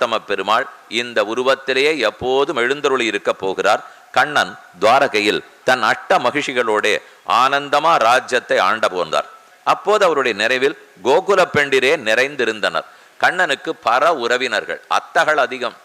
புருஷோத்தம பெருமாள் இந்த உருவத்திலேயே எப்போதும் எழுந்தருளி இருக்க போகிறார். கண்ணன் துவாரகையில் தன் அட்ட மகிழ்ச்சிகளோட ஆனந்தமா ராஜ்யத்தை ஆண்ட போந்தார் அப்போது அவருடைய நிறைவில் கோகுல பெண்டிரே நிறைந்திருந்தனர். கண்ணனுக்கு பர உறவினர்கள் அத்தகள் அதிகம்.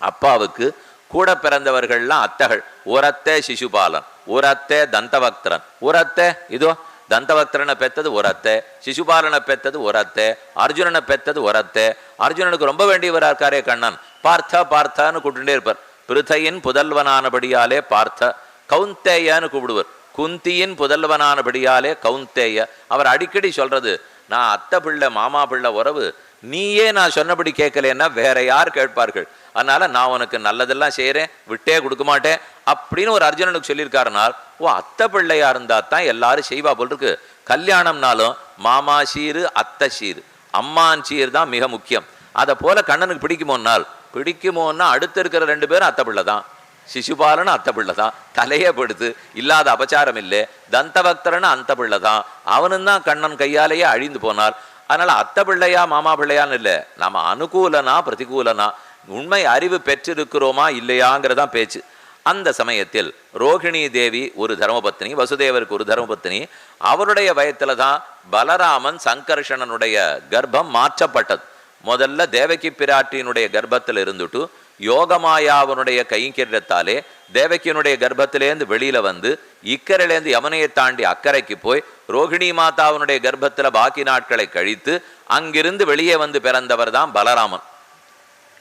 அப்பாவுக்கு கூட பிறந்தவர்கள்லாம் அத்தகள் உரத்தே சிசுபாலன் உரத்தே தந்தபக்தரன் உரத்தே இதோ தந்தபக்தரனை பெத்தது அத்தை சிசுபாலனை பெத்தது உரத்தே அர்ஜுனனை பெத்தது உரத்தே அர்ஜுனனுக்கு ரொம்ப வேண்டியவரா இருக்காரே கண்ணன். பார்த்த பார்த்தான்னு கூப்பிட்டுட்டே இருப்பார். பிருத்தையின் புதல்வனானபடியாலே பார்த்த கவுந்தேயன்னு கூப்பிடுவர். குந்தியின் புதல்வனானபடியாலே கவுந்தேய. அவர் அடிக்கடி சொல்றது நான் அத்தை பிள்ளை மாமா பிள்ளை உறவு நீயே நான் சொன்னபடி கேட்கலன்னா வேற யார் கேட்பார்கள்? அதனால நான் உனக்கு நல்லதெல்லாம் செய்கிறேன் விட்டே கொடுக்க மாட்டேன் அப்படின்னு ஒரு அர்ஜுனனுக்கு சொல்லியிருக்காருனால் ஓ அத்தை பிள்ளையா இருந்தா தான் எல்லாரும் செய்வா போல் இருக்கு. கல்யாணம்னாலும் மாமா சீரு அத்தை சீர். அம்மான் சீர் தான் மிக முக்கியம். அதை போல கண்ணனுக்கு பிடிக்குமோன்னால் பிடிக்குமோன்னா அடுத்து இருக்கிற ரெண்டு பேரும் அத்தை பிள்ளை தான். சிசுபாலன் அத்த பிள்ளை தான். தலையே படுத்து இல்லாத அபச்சாரம் இல்லை. தந்தபக்தரன் அந்த பிள்ளை தான். அவனும் தான் கண்ணன் கையாலேயே அழிந்து போனார் அதனால அத்த பிள்ளையா மாமா பிள்ளையான்னு இல்லை. நம்ம அனுகூலனா பிரதிகூலனா உண்மை அறிவு பெற்றிருக்கிறோமா இல்லையாங்கிறதான் பேச்சு. அந்த சமயத்தில் ரோகிணி தேவி ஒரு தர்மபத்னி வசுதேவருக்கு ஒரு தர்மபத்னி அவருடைய வயத்தில் தான் பலராமன் சங்கர்ஷணனுடைய கர்ப்பம் மாற்றப்பட்டது. முதல்ல தேவகி பிராட்டியினுடைய கர்ப்பத்தில் இருந்துட்டு யோகமாயாவனுடைய கைங்கரியத்தாலே தேவகியனுடைய கர்ப்பத்திலேருந்து வெளியில வந்து இக்கரையிலேருந்து யமுனையை தாண்டி அக்கறைக்கு போய் ரோகிணி மாதாவினுடைய கர்ப்பத்தில் பாக்கி நாட்களை கழித்து அங்கிருந்து வெளியே வந்து பிறந்தவர் தான் பலராமன்.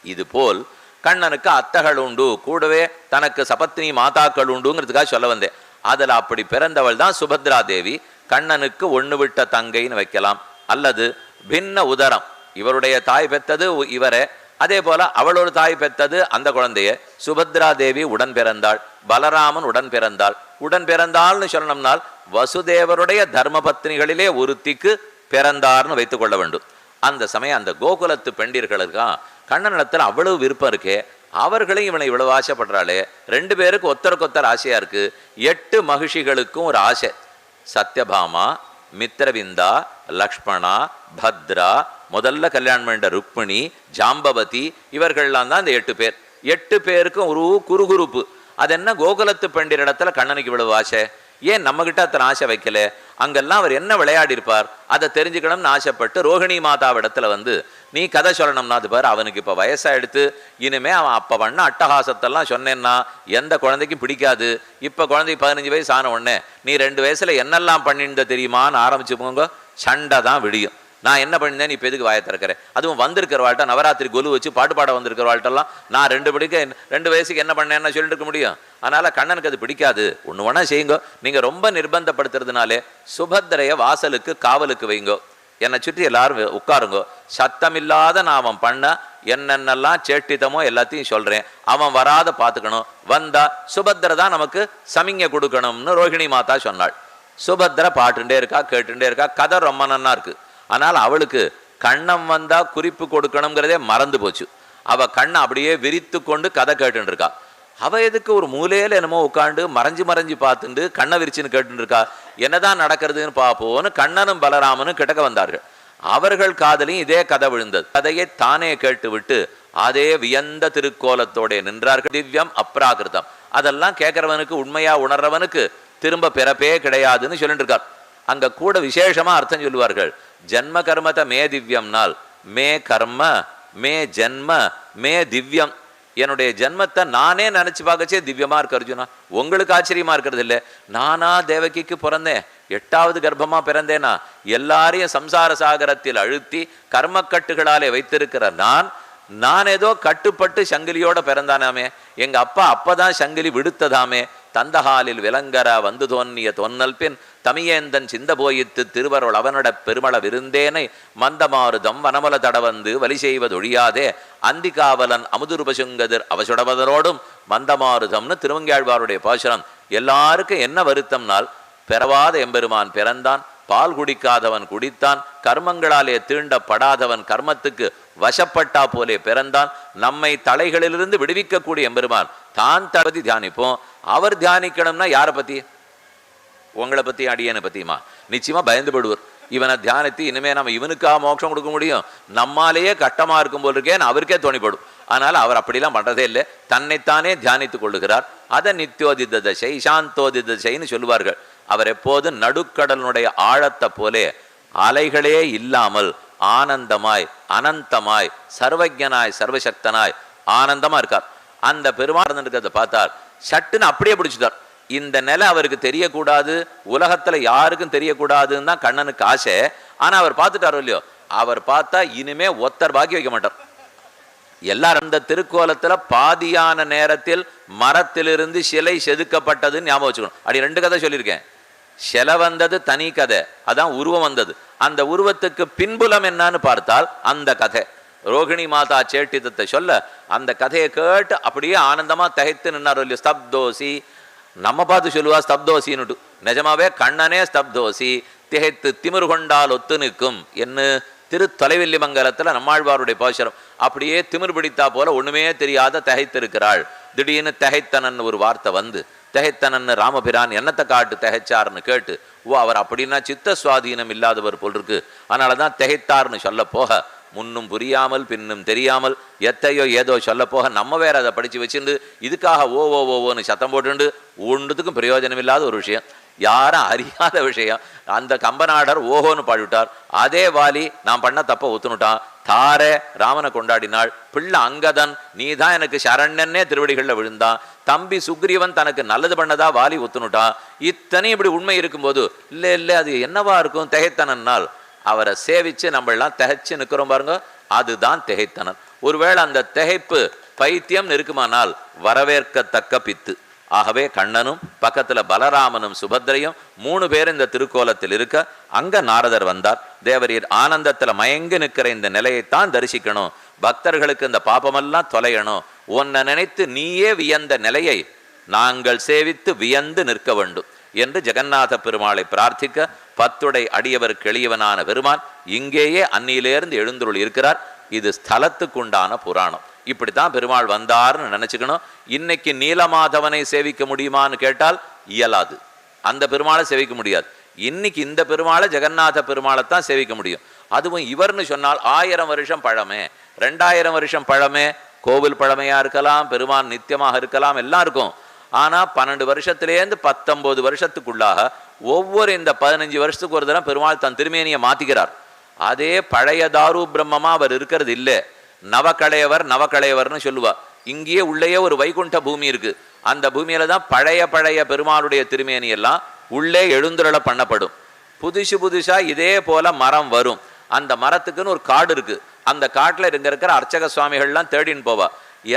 இதுபோல் கண்ணனுக்கு அத்தகள் உண்டு. கூடவே தனக்கு சபத்னி மாதாக்கள் உண்டுங்கிறதுக்காக சொல்ல வந்தேன். அதில் அப்படி பிறந்தவள் தான் சுபத்ரா தேவி. கண்ணனுக்கு ஒண்ணு விட்ட தங்கைன்னு வைக்கலாம். அல்லது பின்ன உதரம். இவருடைய தாய் பெத்தது இவரே. அதே போல அவள் ஒரு தாய் பெத்தது அந்த குழந்தைய. சுபத்ரா தேவி உடன் பிறந்தாள். பலராமன் உடன் பிறந்தாள். உடன் பிறந்தாள்னு சொல்லணும்னால் வசுதேவருடைய தர்மபத்னிகளிலே ஒருத்திக்கு பிறந்தார்னு வைத்துக் கொள்ள வேண்டும். அந்த சமயம் அந்த கோகுலத்து பெண்டிர்களுக்கா கண்ணனிடத்தில் அவ்வளவு விருப்பம் இருக்கே அவர்களையும் இவனை இவ்வளவு ஆசைப்படுறாளே ரெண்டு பேருக்கு ஒத்தருக்கு ஒத்தர் ஆசையா இருக்கு எட்டு மகிழ்ச்சிகளுக்கும் ஒரு ஆசை சத்யபாமா மித்திரவிந்தா லக்ஷ்மணா பத்ரா முதல்ல கல்யாணம் பண்ண ருக்மிணி ஜாம்பவதி இவர்கள்லாம் தான் இந்த எட்டு பேர் எட்டு பேருக்கும் ஒரு குறுகுறுப்பு அது என்ன கோகுலத்து பெண்டிரிடத்துல கண்ணனுக்கு இவ்வளவு ஆசை? ஏன் நம்ம கிட்ட அத்தனை ஆசை வைக்கல? அங்கெல்லாம் அவர் என்ன விளையாடி இருப்பார் அதை தெரிஞ்சுக்கணும்னு ஆசைப்பட்டு ரோஹிணி மாதாவிடத்துல வந்து நீ கதை சொல்லணும்னா அது பாரு அவனுக்கு இப்ப வயசாயிடுத்து இனிமே அவன் அப்ப பண்ண அட்டகாசத்தெல்லாம் சொன்னேன்னா எந்த குழந்தைக்கும் பிடிக்காது. இப்ப குழந்தைக்கு பதினஞ்சு வயசு ஆன உடனே நீ ரெண்டு வயசுல என்னெல்லாம் பண்ணியிருந்த தெரியுமான்னு ஆரம்பிச்சு போங்க சண்டை தான் விடியும். நான் என்ன பண்ணிருந்தேன் நீ இப்போ எதுக்கு வாயை திறக்கிறேன் அதுவும் வந்திருக்கிற வாழ்ட்ட நவராத்திரி கொலு வச்சு பாட்டு பாட வந்திருக்கிற வாழ்ட்டெல்லாம் நான் ரெண்டு படிக்க ரெண்டு வயசுக்கு என்ன பண்ணேன்னு சொல்லிட்டு இருக்க முடியும். அதனால கண்ணனுக்கு அது பிடிக்காது. ஒன்று ஒன்றா செய்யுங்க. நீங்க ரொம்ப நிர்பந்தப்படுத்துறதுனாலே சுபத்திரைய வாசலுக்கு காவலுக்கு வைங்கோ. என்னை சுற்றி எல்லாரும் உட்காருங்கோ. சத்தமில்லாத நான் அவன் பண்ண என்னென்னலாம் சேட்டித்தமோ எல்லாத்தையும் சொல்கிறேன் அவன் வராத பார்த்துக்கணும் வந்தா சுபத்திர தான் நமக்கு சமிங்க கொடுக்கணும்னு ரோகிணி மாதா சொன்னாள். சுபத்திர பாட்டுண்டே இருக்கா கேட்டுண்டே இருக்கா கதை ரொம்ப நன்னா இருக்கு. ஆனால் அவளுக்கு கண்ணம் வந்தா குறிப்பு கொடுக்கணுங்கிறதே மறந்து போச்சு. அவ கண்ணை அப்படியே விரித்து கொண்டு கதை கேட்டுன்னு இருக்கா. அவ எதுக்கு ஒரு மூலையில என்னமோ உட்காந்து மறைஞ்சு மறைஞ்சு பார்த்துட்டு கண்ணை விரிச்சுன்னு கேட்டுன்னு இருக்கா. என்னதான் நடக்கிறதுன்னு பார்ப்போன்னு கண்ணனும் பலராமனும் கிட்டக்க வந்தார்கள். அவர்கள் காதலையும் இதே கதை விழுந்தது. கதையை தானே கேட்டு விட்டு அதே வியந்த திருக்கோலத்தோட நின்றார்கள். திவ்யம் அப்ராகிருதம். அதெல்லாம் கேட்கறவனுக்கு உண்மையா உணர்றவனுக்கு திரும்ப பிறப்பே கிடையாதுன்னு சொல்லிட்டு இருக்கார். அங்க கூட விசேஷமா அர்த்தம் சொல்லுவார்கள். ஜென்ம கர்மத மே திவ்யம்னால் மே கர்ம மே ஜென்ம மே திவ்யம். என்னுடைய ஜென்மத்தை நானே நினைச்சு பார்க்கச்சே திவ்யமா இருக்கு அர்ஜுனா. உங்களுக்கு ஆச்சரியமா இருக்கிறது இல்லை. நானா தேவகிக்கு பிறந்தேன். எட்டாவது கர்ப்பமா பிறந்தேனா? எல்லாரையும் சம்சார சாகரத்தில் அழுத்தி கர்மக்கட்டுகளாலே வைத்திருக்கிற நான் நான் ஏதோ கட்டுப்பட்டு சங்கிலியோட பிறந்தானாமே. எங்க அப்பா அப்பதான் சங்கிலி விடுத்ததாமே. தந்தஹாலில் விலங்கர வந்து தோன்னிய தொன்னல் பின் தமியேந்தன் சிந்த போயித்து திருவருள் அவனோட பெருமள விருந்தேனை மந்தமாருதம் வனமல தடவந்து வலி செய்வதொழியாதே அந்திகாவலன் அமுதுருபசுங்கதிர் அவசுடவதரோடும் மந்தமாருதம்னு திருவங்கியாழ்வாருடைய பாசுரம். எல்லாருக்கும் என்ன வருத்தம்னால் பிறவாத எம்பெருமான் பிறந்தான் பால் குடிக்காதவன் குடித்தான் கர்மங்களாலே தீண்டப்படாதவன் கர்மத்துக்கு வசப்பட்டா போலே பிறந்தான். நம்மை தலைகளிலிருந்து விடுவிக்கக்கூடிய எம்பெருமான் தான் தளபதி தியானிப்போம். அவர் தியானிக்கணும்னா யாரை பத்தி? உங்களை பத்தி அடியனை பத்தியுமா? நிச்சயமா பயந்துபடுவர். இவனை தியானித்து இனிமே நம்ம இவனுக்காக மோட்சம் கொடுக்க முடியும்? நம்மாலேயே கட்டமா இருக்கும் போல் இருக்கேன்னு அவருக்கே தோணிப்படும். அதனால அவர் அப்படிலாம் பண்றதே இல்லை. தன்னைத்தானே தியானித்துக் கொள்ளுகிறார். அதை நித்தியோதித தசை சாந்தோதித தசைன்னு சொல்லுவார்கள். அவர் எப்போதும் நடுக்கடலுடைய ஆழத்தை போலே அலைகளே இல்லாமல் ஆனந்தமாய் அனந்தமாய் சர்வஜனாய் சர்வசக்தனாய் ஆனந்தமா இருக்கார். அந்த பெருமாள் இருக்கிறத பார்த்தார் சட்டுன்னு அப்படியே பிடிச்சிட்டார். இந்த நிலை அவருக்கு தெரியக்கூடாது உலகத்துல யாருக்கும் தெரியக்கூடாதுன்னு தான் கண்ணனுக்கு ஆசை. ஆனா அவர் பார்த்துட்டாரோ இல்லையோ? அவர் பார்த்தா இனிமே ஒத்தர் பாக்கி வைக்க மாட்டார். எல்லாரும் அந்த திருக்கோலத்துல பாதியான நேரத்தில் மரத்திலிருந்து சிலை செதுக்கப்பட்டதுன்னு ஞாபகம் வச்சுக்கணும். அப்படி ரெண்டு கதை சொல்லியிருக்கேன். சிலை வந்தது தனி கதை அதான் உருவம் வந்தது. அந்த உருவத்துக்கு பின்புலம் என்னன்னு பார்த்தால் அந்த கதை. ரோகிணி மாதா சேட்டிதத்தை சொல்ல அந்த கதையை கேட்டு அப்படியே ஆனந்தமாக தகைத்து நின்னார் இல்லையோ? ஸ்தப்தோசி நம்ம பார்த்து சொல்லுவா ஸ்தப்தோசின்னுட்டு நிஜமாவே கண்ணனே ஸ்தப்தோசி திகைத்து திமிரு கொண்டால் ஒத்து நிற்கும் என்ன திரு மங்கலத்தில் நம்மாழ்வாருடைய பாசுரம். அப்படியே திமிர் பிடித்தா போல ஒன்றுமே தெரியாத திகைத்திருக்கிறாள். திடீர்னு திகைத்தனன் ஒரு வார்த்தை வந்து திகைத்தனன் ராமபிரான் என்னத்தை காட்டு திகைச்சார்னு கேட்டு ஓ அவர் அப்படின்னா சித்த சுவாதீனம் இல்லாதவர் போல் இருக்கு. அதனால தான் திகைத்தார்னு சொல்ல போக முன்னும் புரியாமல் பின்னும் தெரியாமல் எத்தையோ ஏதோ சொல்லப்போக போக நம்ம வேற அதை படிச்சு வச்சுண்டு இதுக்காக ஓ ஓ ஓன்னு சத்தம் போட்டுண்டு ஒன்றுத்துக்கும் பிரயோஜனம் இல்லாத ஒரு விஷயம். யாரும் அறியாத விஷயம். அந்த கம்பநாடர் ஓஹோன்னு பாடிவிட்டார். அதே வாலி நான் பண்ண தப்ப ஒத்துனுட்டான் தாரே ராமனை கொண்டாடினாள். பிள்ளை அங்கதன் நீ தான் எனக்கு சரண்யன்னே திருவடிகளில் விழுந்தான். தம்பி சுக்ரீவன் தனக்கு நல்லது பண்ணதா வாலி ஒத்துனுட்டான் இத்தனை இப்படி உண்மை இருக்கும்போது இல்லை இல்லை அது என்னவா இருக்கும்? திகைத்தனன்னால். அவரை சேவிச்சு நம்மளாம் திகைச்சு நிற்கிறோம் பாருங்க. அதுதான் திகைத்தனர் ஒருவேளை அந்த திகைப்பு பைத்தியம் இருக்குமானால் வரவேற்கத்தக்க பித்து. ஆகவே கண்ணனும் பக்கத்துல பலராமனும் சுபத்திரையும் மூணு பேர் இந்த திருக்கோலத்தில் இருக்க அங்க நாரதர் வந்தார். தேவரீர் ஆனந்தத்துல மயங்கி நிற்கிற இந்த நிலையைத்தான் தரிசிக்கணும். பக்தர்களுக்கு இந்த பாபமெல்லாம் தொலையணும். உன்னை நினைத்து நீயே வியந்த நிலையை நாங்கள் சேவித்து வியந்து நிற்க வேண்டும். என்று ஜெகநாத பெருமாளை பிரார்த்திக்க பத்துடை அடியவர் கெளியவனான பெருமான் இங்கேயே அன்னியிலேருந்து எழுந்துருள் இருக்கிறார். இது ஸ்தலத்துக்குண்டான புராணம். இப்படித்தான் பெருமாள் வந்தார்னு நினைச்சுக்கணும். இன்னைக்கு நீலமாதவனை சேவிக்க முடியுமான்னு கேட்டால் இயலாது. அந்த பெருமாளை சேவிக்க முடியாது. இன்னைக்கு இந்த பெருமாளை ஜெகநாத பெருமாளை தான் சேவிக்க முடியும். அதுவும் இவர்னு சொன்னால் ஆயிரம் வருஷம் பழமே. ரெண்டாயிரம் வருஷம் பழமே. கோவில் பழமையா இருக்கலாம் பெருமான் நித்தியமாக இருக்கலாம் எல்லாம் இருக்கும். ஆனால் பன்னெண்டு வருஷத்துலேருந்து பத்தொம்போது வருஷத்துக்குள்ளாக ஒவ்வொரு இந்த பதினஞ்சு வருஷத்துக்கு ஒரு தடவை பெருமாள் தன் திருமேனியை மாற்றிக்கிறார் அதே பழைய தாரு பிரம்மமாக அவர் இருக்கிறது இல்லை. நவக்கலையவர் நவக்கலையவர்னு சொல்லுவார் இங்கேயே உள்ளேயே ஒரு வைகுண்ட பூமி இருக்குது அந்த பூமியில தான் பழைய பழைய பெருமாளுடைய திருமேனி எல்லாம் உள்ளே எழுந்துருள பண்ணப்படும். புதுசு புதுசாக இதே போல மரம் வரும். அந்த மரத்துக்குன்னு ஒரு காடு இருக்கு. அந்த காட்டில் இங்க இருக்கிற அர்ச்சக சுவாமிகள்லாம் தேடின்னு போவா.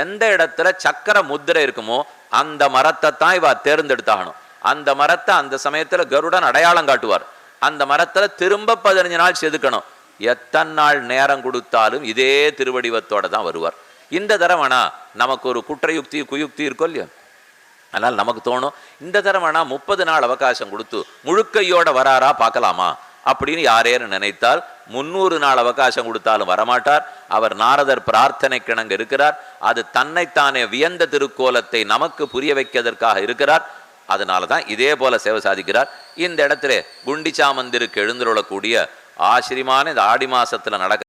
எந்த இடத்துல சக்கர முத்திரை இருக்குமோ அந்த மரத்தை தான் இவா தேர்ந்தெடுத்தாகணும். அந்த மரத்தை அந்த சமயத்துல கருடன் அடையாளம் காட்டுவார். அந்த மரத்துல திரும்ப பதினஞ்சு நாள் செதுக்கணும். எத்தனை நாள் நேரம் கொடுத்தாலும் இதே திருவடிவத்தோட தான் வருவார். இந்த தரவனா நமக்கு ஒரு குற்றயுக்தி குயுக்தி இருக்கும் இல்லையோ? அதனால் நமக்கு தோணும் இந்த தரவனா முப்பது நாள் அவகாசம் கொடுத்து முழுக்கையோட வராரா பார்க்கலாமா? அப்படின்னு யாரேன்னு நினைத்தால் முன்னூறு நாள் அவகாசம் கொடுத்தாலும் வரமாட்டார். அவர் நாரதர் பிரார்த்தனை கிணங்க இருக்கிறார். அது தன்னைத்தானே வியந்த திருக்கோலத்தை நமக்கு புரிய வைக்கிறதற்காக இருக்கிறார். அதனால தான் இதே போல சேவை சாதிக்கிறார். இந்த இடத்துல குண்டிச்சா மந்திருக்கு எழுந்துள்ளக்கூடிய ஆசிரியமான இந்த ஆடி மாசத்துல நடக்க